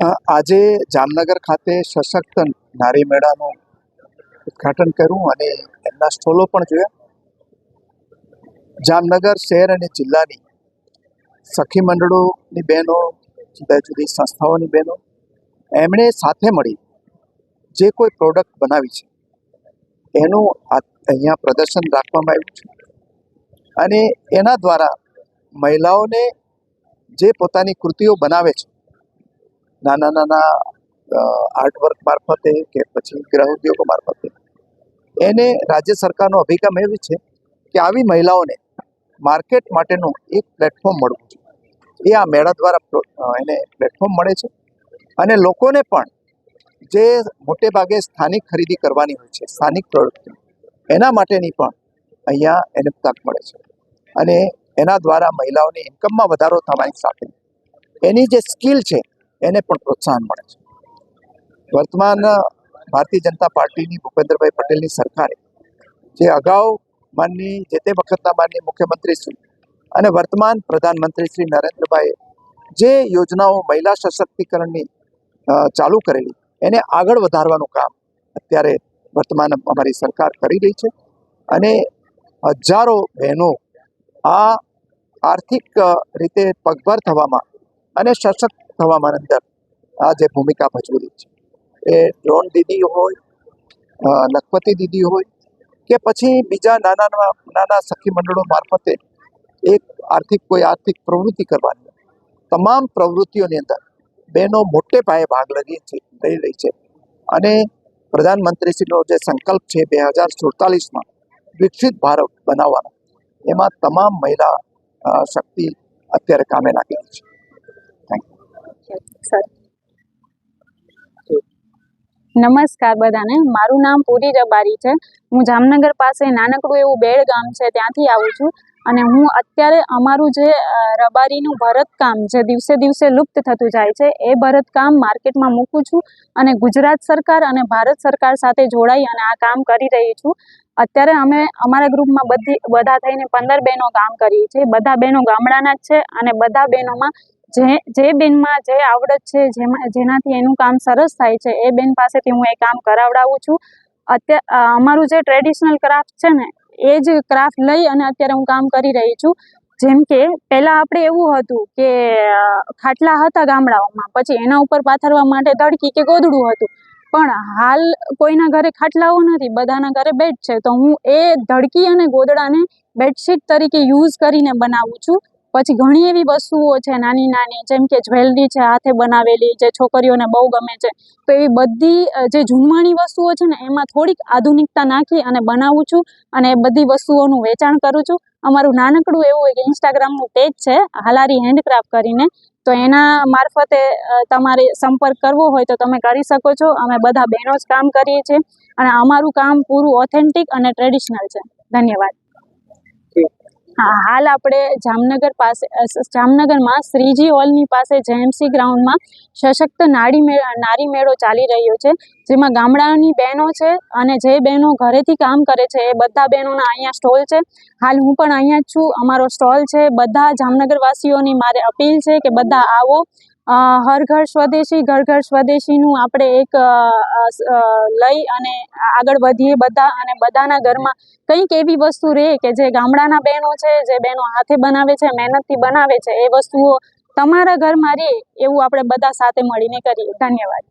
આજે જામનગર ખાતે સશક્ત નારી મેળાનું ઉદ્ઘાટન કર્યું અને એમના સ્ટોલો પણ જોયા. જામનગર શહેર અને જિલ્લાની સખી મંડળોની બહેનો, જુદા જુદી સંસ્થાઓની બહેનો, એમણે સાથે મળી જે કોઈ પ્રોડક્ટ બનાવી છે, એનું અહીંયા પ્રદર્શન રાખવામાં આવ્યું છે. અને એના દ્વારા મહિલાઓને જે પોતાની કૃતિઓ બનાવે છે નાના નાના આર્ટવર્ક મારફતે કે પછી ગ્રહ ઉદ્યોગો મારફતે. એને રાજ્ય સરકારનો અભિગમ એવી છે કે આવી મહિલાઓને માર્કેટ માટેનું એક પ્લેટફોર્મ મળવું જોઈએ. એ આ મેળા દ્વારા એને પ્લેટફોર્મ મળે છે. અને લોકોને પણ જે મોટે ભાગે સ્થાનિક ખરીદી કરવાની હોય છે, સ્થાનિક પ્રોડક્ટ એના માટેની પણ અહીંયા એને તક મળે છે. અને એના દ્વારા મહિલાઓની ઇન્કમમાં વધારો થવાની સાથે એની જે સ્કિલ છે એને પણ પ્રોત્સાહન મળે છે. વર્તમાન ભારતીય જનતા પાર્ટીની ભૂપેન્દ્રભાઈ પટેલની સરકારે જે અગાઉ માનની, જે તે વખતના માનની મુખ્યમંત્રી શ્રી અને વર્તમાન પ્રધાનમંત્રી શ્રી નરેન્દ્રભાઈએ જે યોજનાઓ મહિલા સશક્તિકરણની ચાલુ કરેલી, એને આગળ વધારવાનું કામ અત્યારે વર્તમાન અમારી સરકાર કરી રહી છે. અને હજારો બહેનો આ આર્થિક રીતે પગભર થવામાં અને સશક્ત થવામાં અંદર આ જે ભૂમિકા ભજવેલી છે. એ ડ્રોન દીદી હોય લખપતિ દીદી હોય કે પછી બીજા નાના નાના સખી મંડળો મારફતે એક આર્થિક, કોઈ આર્થિક પ્રવૃત્તિ કરવાની. તમામ પ્રવૃત્તિઓની અંદર બહેનો મોટે પાયે ભાગ લઈ છે, લઈ રહી છે. અને પ્રધાનમંત્રીશ્રીનો જે સંકલ્પ છે બે હજાર સુડતાલીસમાં વિકસિત ભારત બનાવવાનો, એમાં તમામ મહિલા શક્તિ અત્યારે કામે લાગેલી છે. નમસ્કાર બધાને. મારું નામ પૂરી રબારી છે. હું જામનગર પાસે નાનકડું એવું બેડ ગામ છે, ત્યાંથી આવું છું. અને હું અત્યારે અમારું જે રબારીનું ભરતકામ જે દિવસે દિવસે લુપ્ત થતું જાય છે, એ ભરતકામ માર્કેટમાં મૂકું છું અને ગુજરાત સરકાર અને ભારત સરકાર સાથે જોડાઈ અને આ કામ કરી રહી છું. અત્યારે અમે, અમારા ગ્રુપમાં બધી, બધા થઈને પંદર બહેનો કામ કરીએ છીએ. બધા બહેનો ગામડાના જ છે અને બધા બહેનોમાં જે જે બેનમાં જે આવડત છે, જેમાં, જેનાથી એનું કામ સરસ થાય છે, એ બેન પાસેથી હું એ કામ કરાવડાવું છું. અત્યારે અમારું જે ટ્રેડિશનલ ક્રાફ્ટ છે ને, એ જ ક્રાફ્ટ લઈ અને અત્યારે હું કામ કરી રહી છું. જેમ કે, પહેલાં આપણે એવું હતું કે ખાટલા હતા ગામડાઓમાં, પછી એના ઉપર પાથરવા માટે તડકી કે ગોદડું હતું. પણ હાલ કોઈના ઘરે ખાટલાઓ નથી, બધાના ઘરે બેડ છે. તો હું એ ધડકી અને ગોદડાને બેડશીટ તરીકે યુઝ કરીને બનાવું છું. પછી ઘણી એવી વસ્તુઓ છે, નાની નાની, જેમ કે જ્વેલરી છે, હાથે બનાવેલી જે છોકરીઓને બહુ ગમે છે. તો એવી બધી જે જૂનવાણી વસ્તુઓ છે ને, એમાં થોડીક આધુનિકતા નાખી અને બનાવું છું અને એ બધી વસ્તુઓનું વેચાણ કરું છું. અમારું નાનકડું એવું એક ઇન્સ્ટાગ્રામનું પેજ છે, હાલારી હેન્ડક્રાફ્ટ કરીને. તો એના મારફતે તમારે સંપર્ક કરવો હોય તો તમે કરી શકો છો. અમે બધા બહેનો જ કામ કરીએ છીએ. અને અમારું કામ પૂરું ઓથેન્ટિક અને ટ્રેડિશનલ છે. ધન્યવાદ. હાલ આપણે જામનગર પાસે જામનગરમાં શ્રીજી હોલની પાસે જેએમસી ગ્રાઉન્ડમાં સશક્ત નાડી મેળા નારી મેળો ચાલી રહ્યો છે, જેમાં ગામડાની બહેનો છે અને જે બહેનો ઘરેથી કામ કરે છે એ બધા બહેનોના અહીંયા સ્ટોલ છે. હાલ હું પણ અહીંયા જ છું, અમારો સ્ટોલ છે. બધા જામનગર વાસીઓની મારે અપીલ છે કે બધા આવો હર ઘર સ્વદેશી, ઘર ઘર સ્વદેશીનું આપણે એક લઈ અને આગળ વધીએ બધા અને બધાના ઘરમાં કંઈક એવી વસ્તુ રહે કે જે ગામડાના બહેનો છે, જે બહેનો હાથે બનાવે છે, મહેનતથી બનાવે છે, એ વસ્તુઓ તમારા ઘરમાં રહે એવું આપણે બધા સાથે મળીને કરીએ. ધન્યવાદ.